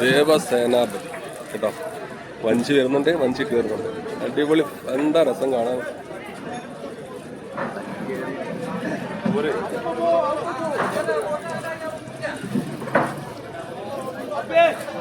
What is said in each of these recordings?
ദേവസേനാപതി. കേട്ടോ? വഞ്ചി വരുന്നുണ്ട് വഞ്ചി കയറുന്നുണ്ട് അടിപൊളി എന്താ രസം കാണാൻ? മീ-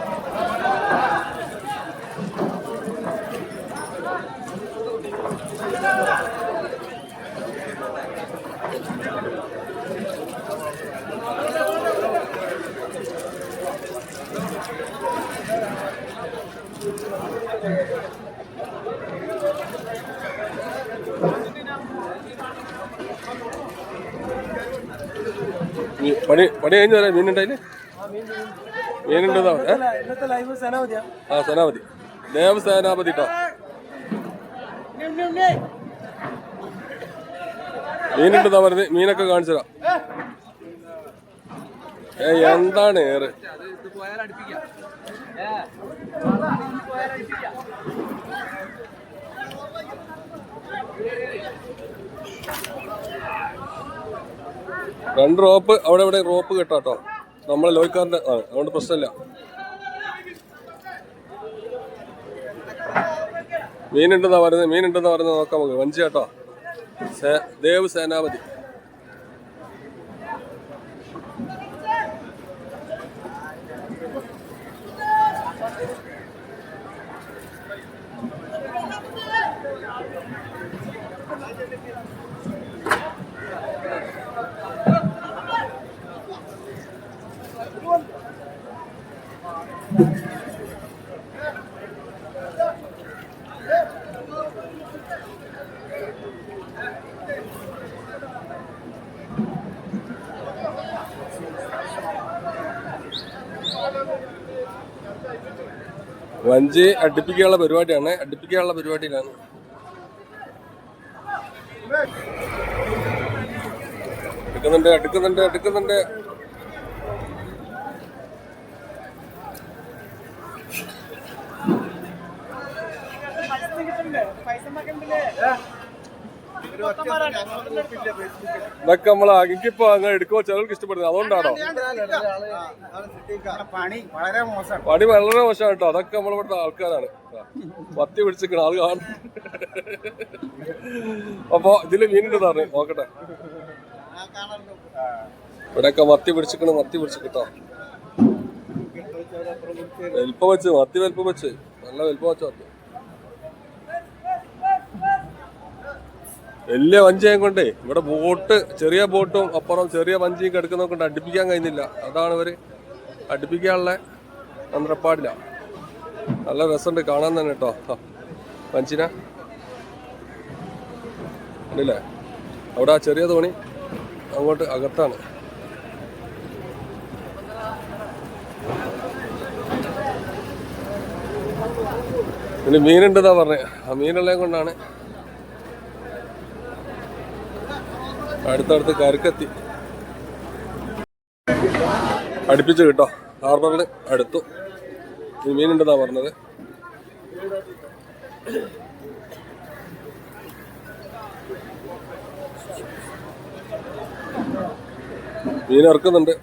പണി പണി കഴിഞ്ഞു തരാം മീനുണ്ടായില്ലേ മീനുണ്ടെന്നാ ആ സേനാപതി. ദേവസേനാപതി കേട്ടോ മീനുണ്ടെന്നാ പറഞ്ഞത് മീനൊക്കെ കാണിച്ചതാ ഏ എന്താണ് ഏറ്? രണ്ട് റോപ്പ് അവിടെ ഇവിടെ റോപ്പ് കെട്ടാട്ടോ. നമ്മളെ ലോയ്ക്കാരന്റെ ആ അതുകൊണ്ട് പ്രശ്നമില്ല. മീനുണ്ടെന്നാ പറയുന്നത് മീനുണ്ടെന്നാ പറയുന്നത് നോക്കാം നമുക്ക്. വഞ്ചി കേട്ടോ ദേവ് സേനാപതി. വഞ്ചി അടുപ്പിക്കാനുള്ള പരിപാടിയാണ് അടുപ്പിക്കാനുള്ള പരിപാടിയിലാണ് എടുക്കുന്നുണ്ട് എടുക്കുന്നുണ്ട് എടുക്കുന്നുണ്ട് ഇതൊക്കെ നമ്മൾ എനിക്കിപ്പോ അങ്ങനെ എടുക്കുമോ ചിലർക്ക് ഇഷ്ടപ്പെടുന്നത് അതുകൊണ്ടാണോ? പണി വളരെ മോശമാണ്. കേട്ടോ. അതൊക്കെ നമ്മളിവിടുത്തെ ആൾക്കാരാണ്. പത്തി പിടിച്ചിരിക്കണ ആൾ കാണും. അപ്പൊ ഇതിൽ മീനുണ്ട് പറഞ്ഞു. നോക്കട്ടെ. ഇവിടെയൊക്കെ മത്തി പിടിച്ചിക്കണ് മത്തി പിടിച്ചിട്ടോ വലിപ്പം വെച്ച് മത്തി വലിപ്പം വെച്ച്. നല്ല വലിപ്പം വെച്ച മത്തി. വലിയ വഞ്ചിയും കൊണ്ടേ ഇവിടെ ബോട്ട് ചെറിയ ബോട്ടും അപ്പുറം ചെറിയ വഞ്ചിയും കിടക്കുന്നതും കൊണ്ട് അടുപ്പിക്കാൻ കഴിയുന്നില്ല അതാണ് ഇവർ അടുപ്പിക്കാനുള്ള തന്ത്രപ്പാടില്ല നല്ല രസമുണ്ട് കാണാൻ തന്നെ കേട്ടോ. വഞ്ചിന. അവിടെ ആ ചെറിയ തോണി അങ്ങോട്ട് അകത്താണ്. പിന്നെ മീനുണ്ടെന്നാ പറഞ്ഞത് ആ മീനുള്ളത് കൊണ്ടാണ് അടുത്തടുത്ത് കരക്കെത്തി. അടുപ്പിച്ച് കിട്ടോ. ഹാർബറിൽ അടുത്തു. മീനുണ്ടെന്നാ പറഞ്ഞത്. മീൻ ഇറക്കുന്നുണ്ട്.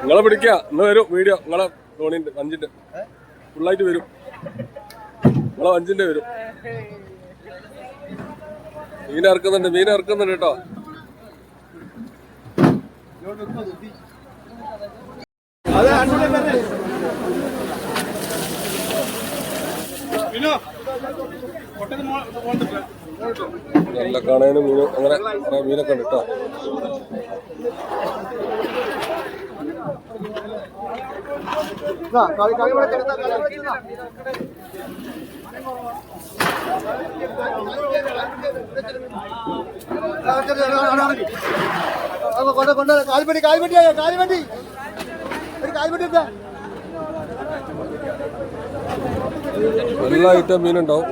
നിങ്ങളെ പിടിക്കുക ഇന്ന് വരും വീഡിയോ. നിങ്ങളെ ധോണിന്റെ വഞ്ചിന്റെ ഫുള്ളായിട്ട് വരും. നമ്മളെ വഞ്ചിന്റെ വരും. മീൻ ഇറക്കുന്നുണ്ട് മീൻ ഇറക്കുന്നുണ്ട് കേട്ടോ. നല്ല കാണാനും മീനും അങ്ങനെ മീനൊക്കെ ഉണ്ട് കേട്ടോ. കൊണ്ട് കൊണ്ട്. കാൽപടി കാൽപടി കാൽപടി ഒരു കാൽപടി എന്താ എല്ലാ ഐറ്റം മീനുണ്ടാവും.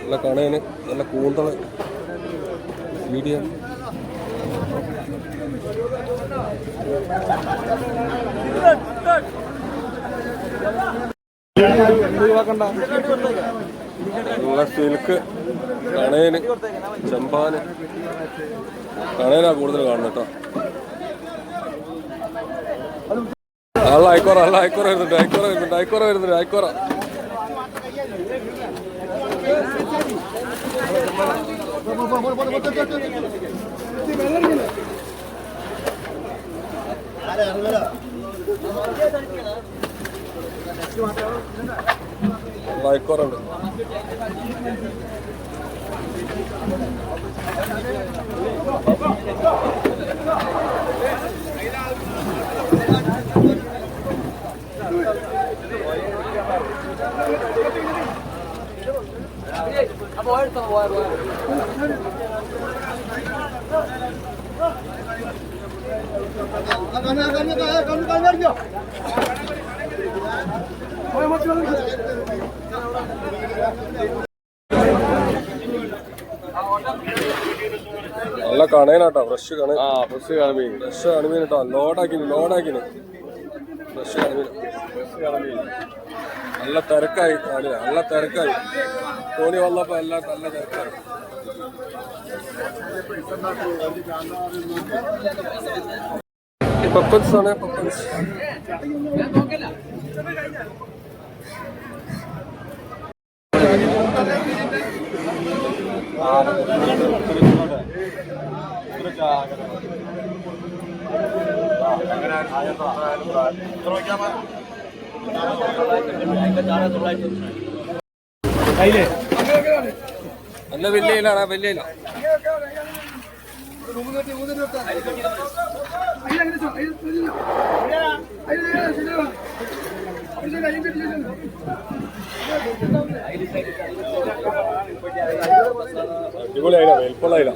നല്ല കണയന് നല്ല കൂന്തൾ മീഡിയം. നല്ല സിൽക്ക് കണേന് ചെമ്പാന്. കണേനാ കൂടുതൽ കാണുന്നത് കേട്ടോ. അല്ല അയക്കോറ അല്ല അയക്കോറ വരുന്നുണ്ട് അയക്കോറ വരുന്നുണ്ട് അയക്കോറ വരുന്നുണ്ട് അയക്കോറ ഐക്കോറ കണ്ണു കണ്ണു കണ്ണു കണ്ണടിക്കോ നല്ല കണേനാട്ടോ ഫ്രഷ് കണ. ആ ഫ്രഷ് കണമീൻ. ഫ്രഷ് കണമീൻ കേട്ടോ ലോഡാക്കിന് ലോഡാക്കിന് ഫ്രഷ് കണമീൻ. നല്ല തിരക്കായി കാണില്ല നല്ല തിരക്കായി. തോണി വന്നപ്പോ എല്ലാം നല്ല തിരക്കായി. പപ്പൻസ് ആണ് പപ്പൻസ് നല്ല ഇലാണ് വലിയ ഇല്ല അടിപൊളിയായില്ല വലിപ്പമുള്ള ഇല